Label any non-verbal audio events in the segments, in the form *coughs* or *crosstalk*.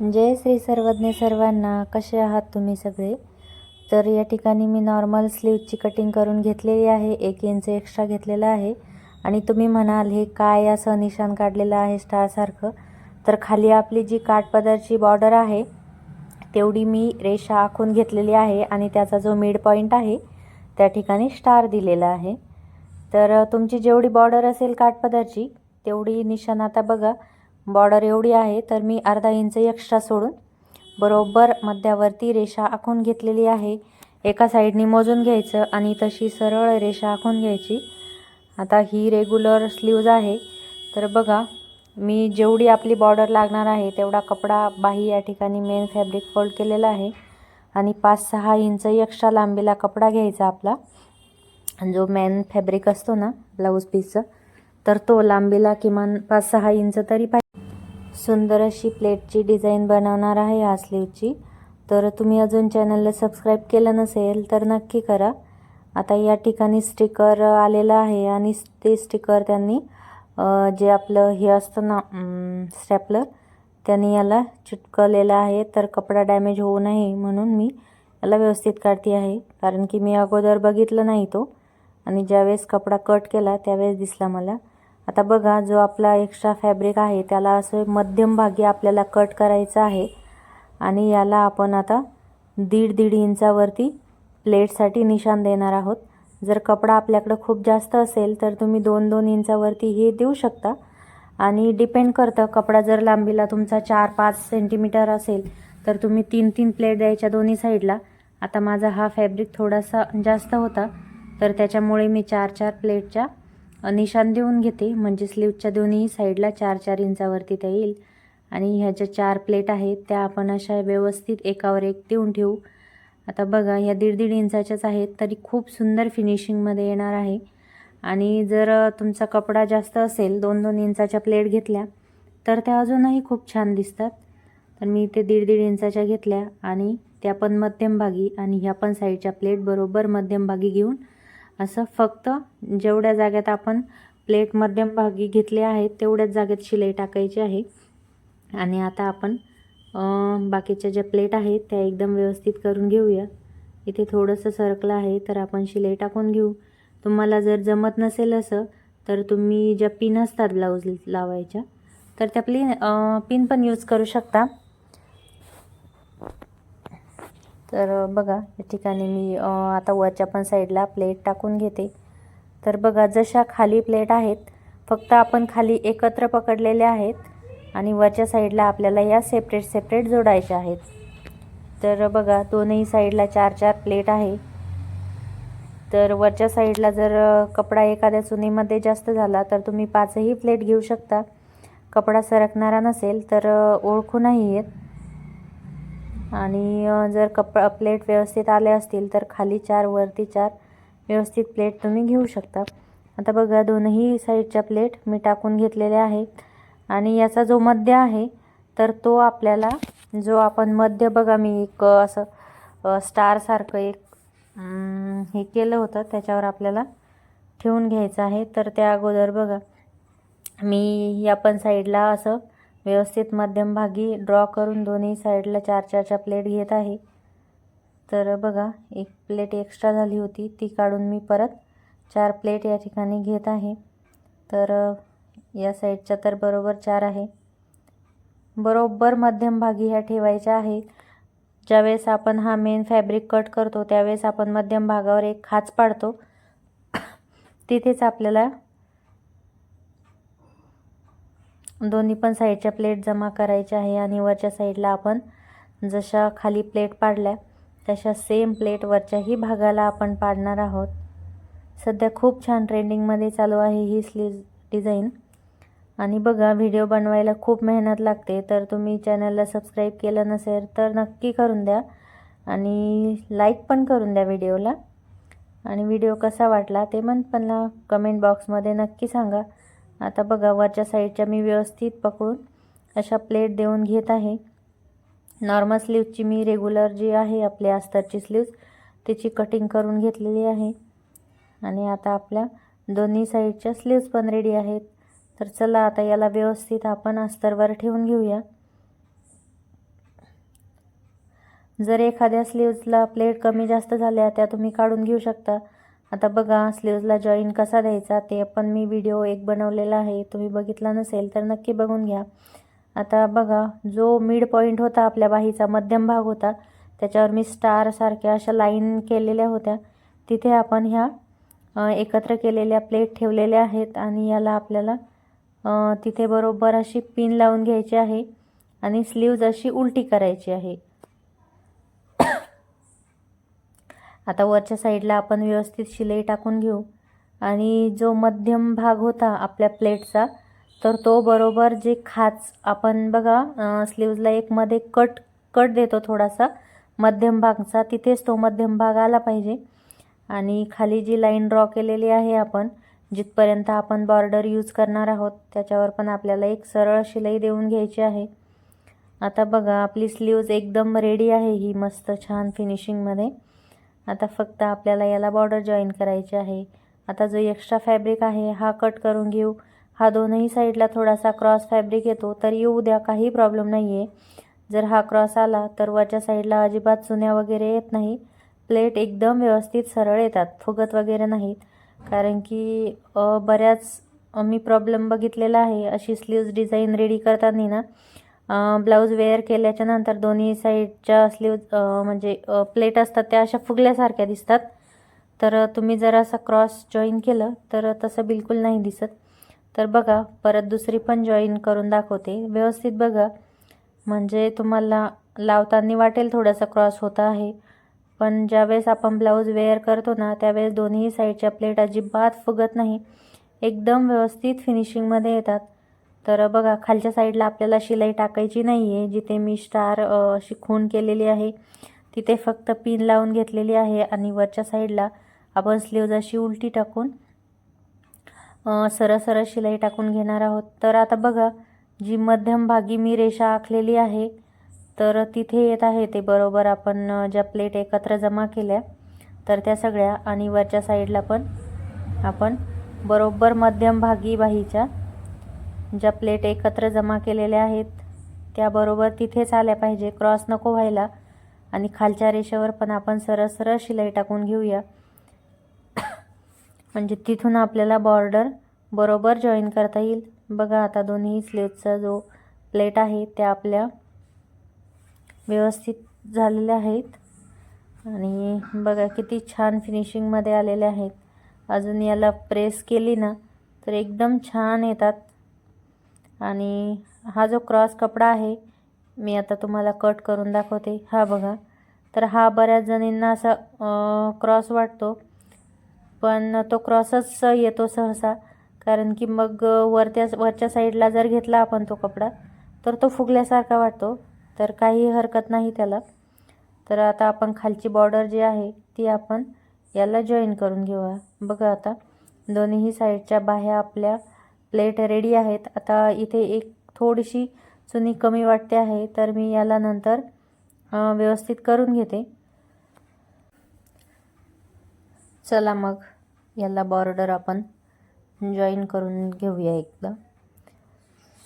जय श्री सर्वज्ञ सर्वांना कसे आहात तुम्ही सगळे? तर या ठिकाणी मी नॉर्मल स्लीवची कटिंग करून घेतलेली आहे एक इंच एक्स्ट्रा घेतलेला आहे. आणि तुम्ही म्हणाल हे काय असं निशाण काढलेलं आहे स्टारसारखं तर खाली आपली जी काठपदरची बॉर्डर आहे तेवढी मी रेषा आखून घेतलेली आहे आणि त्याचा जो मिड पॉईंट आहे त्या ठिकाणी स्टार दिलेला आहे. तर तुमची जेवढी बॉर्डर असेल काठपदरची तेवढी निशाण आता बघा. बॉर्डर एवढी आहे तर मी अर्धा इंच एक्स्ट्रा सोडून बरोबर मध्यावरती रेषा आखून घेतलेली आहे. एका साईडनी मोजून घ्यायचं आणि तशी सरळ रेषा आखून घ्यायची. आता ही रेग्युलर स्लीव्ज आहे. तर बघा मी जेवढी आपली बॉर्डर लागणार आहे तेवढा कपडा बाही या ठिकाणी मेन फॅब्रिक फोल्ड केलेला आहे. आणि पाच सहा इंच एक्स्ट्रा लांबीला कपडा घ्यायचा आपला. जो मेन फॅब्रिक असतो ना ब्लाऊज पीसचं तर तो लांबीला किमान पाच सहा इंच तरी पाहिजे सुंदर अशी प्लेटची डिझाईन बनवणार आहे या स्लीवची. तर तुम्ही अजून चॅनलला सबस्क्राईब केलं नसेल तर नक्की करा. आता या ठिकाणी स्टिकर आलेलं आहे आणि ते स्टिकर त्यांनी जे आपलं हे असतं ना स्टॅपलर त्यांनी याला चिटकवलेलं आहे. तर कपडा डॅमेज होऊ नये म्हणून मी याला व्यवस्थित काढते आहे. कारण की मी अगोदर बघितलं नाही तो. आणि ज्यावेळेस कपडा कट केला त्यावेळेस दिसला मला. आता बघा जो आपला एक्स्ट्रा फॅब्रिक आहे त्याला असं मध्यम भागी आपल्याला कट करायचं आहे. आणि याला आपण आता दीड दीड इंचावरती प्लेटसाठी निशाण देणार आहोत. जर कपडा आपल्याकडं खूप जास्त असेल तर तुम्ही दोन दोन इंचावरती हे देऊ शकता. आणि डिपेंड करतं कपडा जर लांबीला तुमचा चार पाच सेंटीमीटर असेल तर तुम्ही तीन तीन प्लेट द्यायच्या दोन्ही साईडला. आता माझा हा फॅब्रिक थोडासा जास्त होता तर त्याच्यामुळे मी चार चार प्लेटच्या निशान देऊन घेते. म्हणजे स्लीवच्या दोन्ही साईडला चार चार इंचावरती त्या येईल. आणि ह्या ज्या चार प्लेट आहेत त्या आपण अशा व्यवस्थित एकावर एक देऊन ठेवू. आता बघा ह्या दीड दीड इंचाच्याच आहेत तरी खूप सुंदर फिनिशिंगमध्ये येणार आहे. आणि जर तुमचा कपडा जास्त असेल दोन दोन इंचाच्या प्लेट घेतल्या तर त्या अजूनही खूप छान दिसतात. तर मी ते दीड दीड इंचाच्या घेतल्या आणि त्या पण मध्यमभागी आणि ह्या पण साईडच्या प्लेट बरोबर मध्यमभागी घेऊन असं फक्त जेवढ्या जाग्यात आपण प्लेट मध्यमभागी घेतले आहेत तेवढ्याच जागेत शिलाई टाकायची आहे. आणि आता आपण बाकीच्या ज्या प्लेट आहेत त्या एकदम व्यवस्थित करून घेऊया. इथे थोडंसं सरकलं आहे तर आपण शिलाई टाकून घेऊ. तुम्हाला जर जमत नसेल असं तर तुम्ही ज्या पिन असतात ब्लाऊज लावायच्या तर त्या प्लिन पिन पण यूज करू शकता. तर बघा या ठिकाणी मी आता वरच्या पण साईडला प्लेट टाकून घेते. तर बघा जशा खाली प्लेट आहेत फक्त आपण खाली एकत्र पकडलेल्या आहेत आणि वरच्या साईडला आपल्याला या सेपरेट सेपरेट जोडायच्या आहेत. तर बघा दोनही साईडला चार चार प्लेट आहे. तर वरच्या साईडला जर कपडा एखाद्या चुनीमध्ये जास्त झाला तर तुम्ही पाचही प्लेट घेऊ शकता. कपडा सरकणारा नसेल तर ओळखू ओळखूनही येत. आणि जर कप प्लेट व्यवस्थित आले असतील तर खाली चार वरती चार व्यवस्थित प्लेट तुम्ही घेऊ शकता. आता बघा दोनही साईडच्या प्लेट मी टाकून घेतलेल्या आहेत. आणि याचा जो मध्य आहे तर तो आपल्याला जो आपण मध्य बघा मी एक असं स्टारसारखं एक हे केलं होतं त्याच्यावर आपल्याला ठेवून घ्यायचं आहे. तर त्या अगोदर बघा मी या पण साईडला असं व्यवस्थित मध्यमभागी ड्रॉ करून दोन्ही साईडला चार चारच्या प्लेट घेत आहे. तर बघा एक प्लेट एक्स्ट्रा झाली होती. ती काढून मी परत चार प्लेट या ठिकाणी घेत आहे. तर या साईडच्या तर बरोबर चार आहे. बरोबर मध्यमभागी ह्या ठेवायच्या आहेत. ज्यावेळेस आपण हा मेन फॅब्रिक कट करतो त्यावेळेस आपण मध्यम भागावर एक खाच पाडतो. *coughs* तिथेच आपल्याला दोन्ही पण साईडच्या प्लेट जमा करायच्या आहे आणि वरच्या साईडला आपण जशा खाली प्लेट पाडल्या तशा सेम प्लेट वरच्याही भागाला आपण पाडणार आहोत. सध्या खूप छान ट्रेंडिंगमध्ये चालू आहे ही स्लीव डिझाईन. आणि बघा व्हिडिओ बनवायला खूप मेहनत लागते तर तुम्ही चॅनलला सबस्क्राईब केलं नसेल तर नक्की करून द्या. आणि लाईक पण करून द्या व्हिडिओला. आणि व्हिडिओ कसा वाटला ते पण मला कमेंट बॉक्समध्ये नक्की सांगा. आता बघा वरच्या साईडच्या मी व्यवस्थित पकडून अशा प्लेट देऊन घेत आहे. नॉर्मल स्लीवची मी रेग्युलर जी आहे आपली अस्तरची स्लीव्ज त्याची कटिंग करून घेतलेली आहे. आणि आता आपल्या दोन्ही साईडच्या स्लीव्ज पण रेडी आहेत. तर चला आता याला व्यवस्थित आपण अस्तरवर ठेवून घेऊया. जर एखाद्या स्लीव्जला प्लेट कमी जास्त झाल्या त्या तुम्ही काढून घेऊ शकता. आता बघा स्लीव्जला जॉईन कसा द्यायचा ते पण मी व्हिडिओ एक बनवलेला आहे. तुम्ही बघितला नसेल तर नक्की बघून घ्या. आता बघा जो मिड पॉईंट होता आपल्या बाहीचा मध्यम भाग होता त्याच्यावर मी स्टारसारख्या अशा लाईन केलेल्या होत्या. तिथे आपण ह्या एकत्र केलेल्या प्लेट ठेवलेल्या आहेत आणि याला आपल्याला तिथे बरोबर अशी पिन लावून घ्यायची आहे आणि स्लीव्ज अशी उलटी करायची आहे. आता वरच्या साईडला आपण व्यवस्थित शिलाई टाकून घेऊ. आणि जो मध्यम भाग होता आपल्या प्लेटचा तर तो बरोबर जे खाच आपण बघा स्लीव्जला एक मध्ये कट कट देतो थोडासा मध्यम भागचा तिथेच तो मध्यम भाग आला पाहिजे. आणि खाली जी लाईन ड्रॉ केलेली आहे आपण जिथपर्यंत आपण बॉर्डर यूज करणार आहोत त्याच्यावर पण आपल्याला एक सरळ शिलाई देऊन घ्यायची आहे. आता बघा आपली स्लीव्ज एकदम रेडी आहे ही मस्त छान फिनिशिंगमध्ये आता फक्त आपल्याला याला बॉर्डर जॉईन करायची आहे. आता जो एक्स्ट्रा फॅब्रिक आहे हा कट करून घेऊ. हा दोनही साईडला थोडासा क्रॉस फॅब्रिक येतो तर येऊ द्या काही प्रॉब्लेम नाही आहे जर हा क्रॉस आला तर वरच्या साईडला अजिबात चुन्या वगैरे येत नाही. प्लेट एकदम व्यवस्थित सरळ येतात फुगत वगैरे नाहीत. कारण की बऱ्याच मी प्रॉब्लेम बघितलेला आहे अशी स्लीव्ज डिझाईन रेडी करताना ना ब्लाऊज वेअर केल्याच्यानंतर दोन्ही साईडच्या स्लीव्ज म्हणजे प्लेट असतात त्या अशा फुगल्यासारख्या दिसतात. तर तुम्ही जर असं क्रॉस जॉईन केलं तर तसं बिलकुल नाही दिसत. तर बघा परत दुसरी पण जॉईन करून दाखवते. व्यवस्थित बघा. म्हणजे तुम्हाला लावताना वाटेल थोडासा क्रॉस होता आहे. पण ज्यावेळेस आपण ब्लाऊज वेअर करतो ना त्यावेळेस दोन्ही साईडच्या प्लेट अजिबात फुगत नाही. एकदम व्यवस्थित फिनिशिंगमध्ये येतात. तर बघा खालच्या साईडला आपल्याला शिलाई टाकायची नाही आहे जिथे मी स्टार अशी खूण केलेली आहे. तिथे फक्त पिन लावून घेतलेली आहे आणि वरच्या साईडला आपण स्लीव्ज अशी उलटी टाकून सरळ सरळ शिलाई टाकून घेणार आहोत. तर आता बघा जी मध्यम भागी मी रेषा आखलेली आहे तर तिथे येत आहे ते बरोबर आपण ज्या प्लेट एकत्र जमा केल्या तर त्या सगळ्या. आणि वरच्या साईडला पण आपण बरोबर मध्यम भागी बाहीच्या ज्या प्लेट एकत्र जमा केलेल्या आहेत त्याबरोबर तिथेच आल्या पाहिजे. क्रॉस नको व्हायला. आणि खालच्या रेषेवर पण आपण सरळ सरळ शिलाई टाकून घेऊया. *coughs* म्हणजे तिथून आपल्याला बॉर्डर बरोबर जॉईन करता येईल. बघा आता दोन्ही स्लीवचा जो प्लेट आहे त्या आपल्या व्यवस्थित झालेल्या आहेत. आणि बघा किती छान फिनिशिंगमध्ये आलेले आहेत. अजून याला प्रेस केली ना तर एकदम छान येतात. आणि हा जो क्रॉस कपडा आहे मी आता तुम्हाला कट करून दाखवते. हा बघा. तर हा बऱ्याच जणींना असा क्रॉस वाटतो. पण तो क्रॉसच येतो सहसा. कारण की मग वरत्या वरच्या साईडला जर घेतला आपण तो कपडा तर तो फुगल्यासारखा वाटतो. तर काही हरकत नाही त्याला. तर आता आपण खालची बॉर्डर जी आहे ती आपण याला जॉईन करून घेऊया. बघा आता. दोन्हीही साईडच्या बाह्या आपल्या प्लेट रेडी आहेत. आता इथे एक थोडीशी चुनी कमी वाटते आहे तर मी याला नंतर व्यवस्थित करून घेते. चला मग याला बॉर्डर आपण जॉईन करून घेऊया एकदा.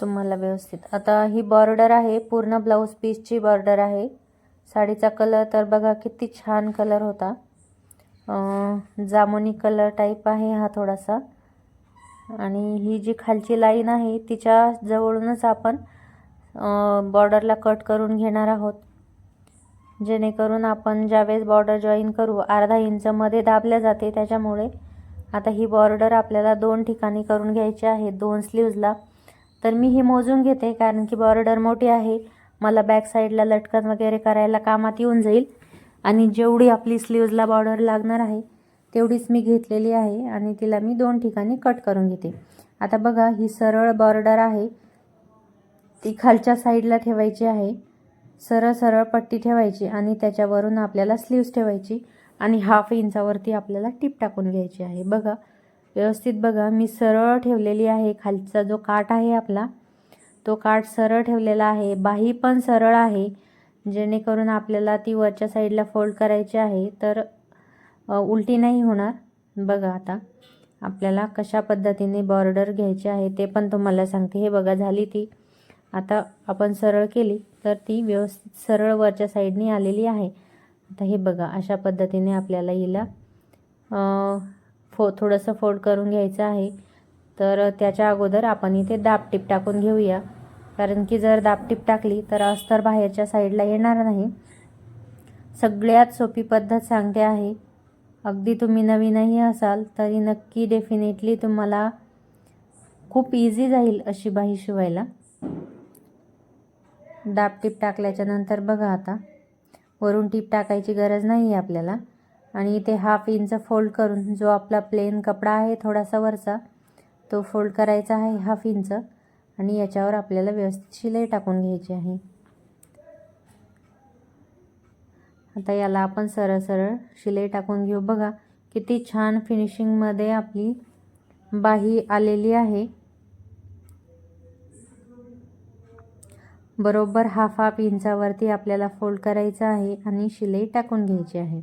तुम्हाला व्यवस्थित. आता ही बॉर्डर आहे पूर्ण ब्लाऊज पीसची बॉर्डर आहे. साडीचा कलर तर बघा किती छान कलर होता. जामुनी कलर टाईप आहे हा थोडासा. आणि ही जी खालची लाईन आहे तिच्या जवळूनच आपण बॉर्डरला कट करून घेणार आहोत. जेणेकरून आपण ज्यावेळेस बॉर्डर जॉईन करू अर्धा इंचमध्ये दाबल्या जाते. त्याच्यामुळे आता ही बॉर्डर आपल्याला दोन ठिकाणी करून घ्यायची आहे दोन स्लीव्जला तर मी ही मोजून घेते कारण की बॉर्डर मोठी आहे. मला बॅक साईडला लटकन वगैरे करायला कामात येऊन जाईल. आणि जेवढी आपली स्लीव्जला बॉर्डर लागणार आहे तेवढीच मी घेतलेली आहे आणि तिला मी दोन ठिकाणी कट करून घेते. आता बघा ही सरळ बॉर्डर आहे. ती खालच्या साईडला ठेवायची आहे. सरळ सरळ पट्टी ठेवायची आणि त्याच्यावरून आपल्याला स्लीव्स ठेवायची आणि हाफ इंचावरती आपल्याला टीप टाकून घ्यायची आहे. बघा व्यवस्थित बघा मी सरळ ठेवलेली आहे. खालचा जो काठ आहे आपला तो काठ सरळ ठेवलेला आहे. बाही पण सरळ आहे. जेणेकरून आपल्याला ती वरच्या साईडला फोल्ड करायची आहे. तर उलटी नाही होणार. बघा आता आपल्याला कशा पद्धतीने बॉर्डर घ्यायची आहे ते पण तुम्हाला सांगते. हे बघा झाली ती. आता आपण सरळ केली तर ती व्यवस्थित सरळ वरच्या साईडने आलेली आहे. आता हे बघा अशा पद्धतीने आपल्याला हिला फो थोडंसं फोल्ड करून घ्यायचं आहे. तर त्याच्या अगोदर आपण इथे दाबटीप टाकून घेऊया. कारण की जर दाबटीप टाकली तर अस्तर बाहेरच्या साईडला येणार नाही. सगळ्यात सोपी पद्धत सांगते आहे. अगदी तुम्ही नवीनही असाल तरी नक्की डेफिनेटली तुम्हाला खूप इझी जाईल अशी बाही शिवायला. दाबटीप टाकल्याच्या नंतर बघा आता. वरून टीप टाकायची गरज नाही आहे आपल्याला. आणि इथे हाफ इंच फोल्ड करून जो आपला प्लेन कपडा आहे थोडासा वरचा तो फोल्ड करायचा आहे हाफ इंच आणि याच्यावर आपल्याला व्यवस्थित शिलाई टाकून घ्यायची आहे. आता याला आपण सरळ सरळ शिलाई टाकून घेऊ. बघा किती छान फिनिशिंगमध्ये आपली बाही आलेली आहे. बरोबर हाफ हाफ इंचावरती आपल्याला फोल्ड करायचं आहे आणि शिलाई टाकून घ्यायची आहे.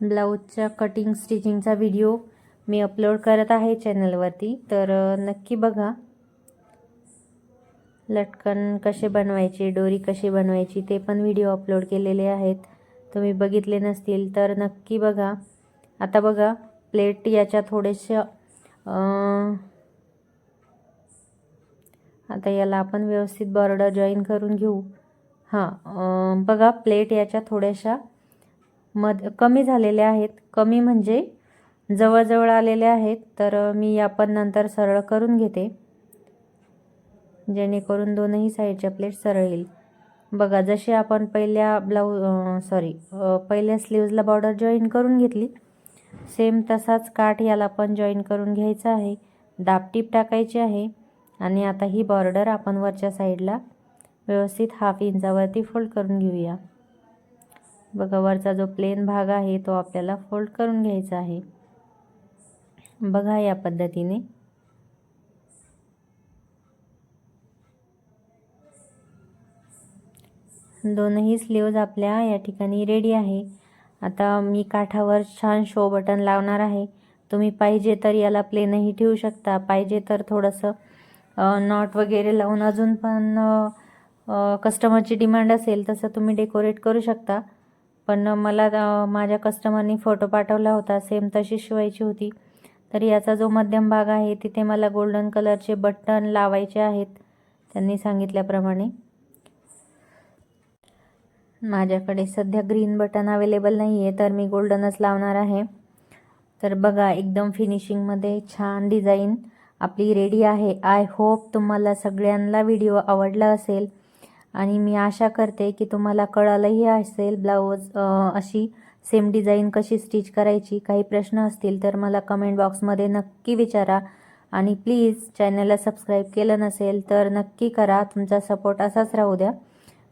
ब्लाऊजच्या कटिंग स्टिचिंगचा व्हिडिओ मी अपलोड करत आहे चॅनलवरती तर नक्की बघा. लटकन कसे बनवायचे डोरी कशी बनवायची ते पण व्हिडिओ अपलोड केलेले आहेत. तुम्ही बघितले नसतील तर नक्की बघा. आता बघा प्लेट याच्या थोडेशा आता याला आपण व्यवस्थित बॉर्डर जॉईन करून घेऊ. हां बघा प्लेट याच्या थोड्याशा मध कमी झालेल्या आहेत. कमी म्हणजे जवळजवळ आलेल्या आहेत. तर मी या पण नंतर सरळ करून घेते. जेणेकरून दोनही साईडच्या प्लेट सरळ येईल बघा जसे आपण पहिल्या ब्लाऊज सॉरी पहिल्या स्लीव्जला बॉर्डर जॉईन करून घेतली सेम तसाच काठ याला पण जॉईन करून घ्यायचा आहे. दाबटीप टाकायची आहे आणि आता ही बॉर्डर आपण वरच्या साईडला व्यवस्थित हाफ इंचावरती फोल्ड करून घेऊया. बघा वरचा जो प्लेन भाग आहे तो आपल्याला फोल्ड करून घ्यायचा आहे. बघा या पद्धतीने. दोनही स्लीव्ज आपल्या या ठिकाणी रेडी आहे. आता मी काठावर छान शो बटन लावणार आहे. तुम्ही पाहिजे तर याला प्लेनही ठेवू शकता. पाहिजे तर थोडंसं नॉट वगैरे लावून अजून पण कस्टमरची डिमांड असेल तसं तुम्ही डेकोरेट करू शकता. पण मला माझ्या कस्टमरनी फोटो पाठवला होता. सेम तशी शिवायची होती. तर याचा जो मध्यम भाग आहे तिथे मला गोल्डन कलरचे बटन लावायचे आहेत. त्यांनी सांगितल्याप्रमाणे. माझ्याकडे सध्या ग्रीन बटन अवेलेबल नाही आहे तर मी गोल्डनच लावणार आहे. तर बघा एकदम फिनिशिंगमध्ये छान डिझाईन आपली रेडी आहे. आय होप तुम्हाला सगळ्यांना व्हिडिओ आवडला असेल. आणि मी आशा करते की तुम्हाला कळालंही असेल ब्लाऊज अशी सेम डिझाईन कशी स्टिच करायची. काही प्रश्न असतील तर मला कमेंट बॉक्समध्ये नक्की विचारा. आणि प्लीज चॅनलला सबस्क्राईब केलं नसेल तर नक्की करा. तुमचा सपोर्ट असाच राहू द्या.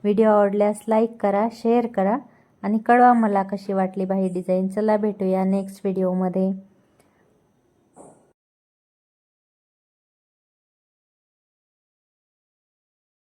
व्हिडिओ आवडल्यास लाईक करा शेअर करा आणि कळवा मला कशी वाटली बाही डिझाईन. चला भेटूया नेक्स्ट व्हिडिओमध्ये